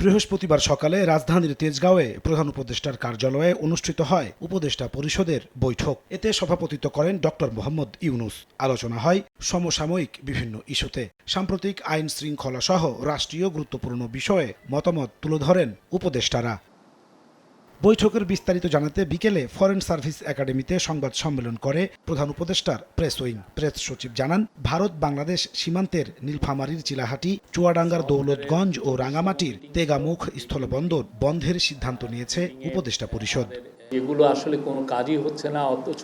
বৃহস্পতিবার সকালে রাজধানীর তেজগাঁওয়ে প্রধান উপদেষ্টার কার্যালয়ে অনুষ্ঠিত হয় উপদেষ্টা পরিষদের বৈঠক। এতে সভাপতিত্ব করেন ডক্টর মোহাম্মদ ইউনুস। আলোচনা হয় সমসাময়িক বিভিন্ন ইস্যুতে। সাম্প্রতিক আইন শৃঙ্খলা সহ রাষ্ট্রীয় গুরুত্বপূর্ণ বিষয়ে মতামত তুলে ধরেন উপদেষ্টারা। বৈঠকের বিস্তারিত জানাতে বিকেলে ফরেন সার্ভিস একাডেমিতে সংবাদ সম্মেলন করে প্রধান উপদেষ্টার প্রেস উইং। প্রেস সচিব জানান, ভারত বাংলাদেশ সীমান্তের নীলফামারীর চিলাহাটি, চুয়াডাঙ্গার দৌলতগঞ্জ ও রাঙামাটির তেগামুখ স্থলবন্দর বন্ধের সিদ্ধান্ত নিয়েছে উপদেষ্টা পরিষদ। এগুলো আসলে কোনো কাজই হচ্ছে না, অথচ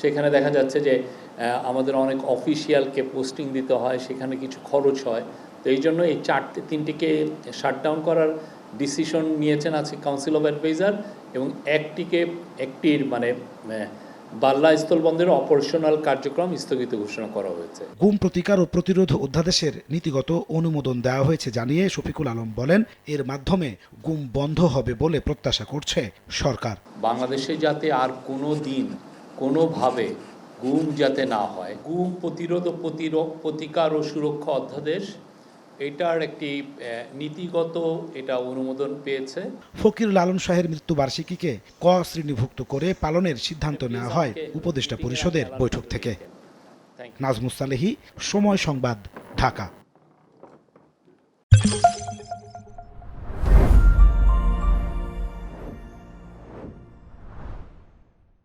সেখানে দেখা যাচ্ছে যে আমাদের অনেক অফিসিয়ালকে পোস্টিং দিতে হয়, সেখানে কিছু খরচ হয়। তো এই জন্য এই চারটে, তিনটিকে শাটডাউন করার ডিসিশন নিয়েছেন আছে কাউন্সিল অফ অ্যাডভাইজার এবং একটিকে একটির মানে বাল্লা স্থলবন্দরের অপারেশনাল কার্যক্রম স্থগিত ঘোষণা করা হয়েছে। গুম প্রতিকার ও প্রতিরোধ অধ্যাদেশের নীতিগত অনুমোদন দেওয়া হয়েছে জানিয়ে শফিকুল আলম বলেন এর মাধ্যমে গুম বন্ধ হবে বলে প্রত্যাশা করছে সরকার। বাংলাদেশে যাতে আর কোনো দিন কোনোভাবে গুম যাতে না হয় গুম প্রতিরোধ ও প্রতিরোধ প্রতিকার ও সুরক্ষা অধ্যাদেশ এটার একটি নীতিগত এটা অনুমোদন পেয়েছে। ফকির লালন শাহের মৃত্যু বার্ষিকীকে ক শ্রেণীভুক্ত করে পালনের সিদ্ধান্ত নেওয়া হয় উপদেষ্টা পরিষদের বৈঠক থেকে। নাজমুস সালেহি সময় সংবাদ ঢাকা।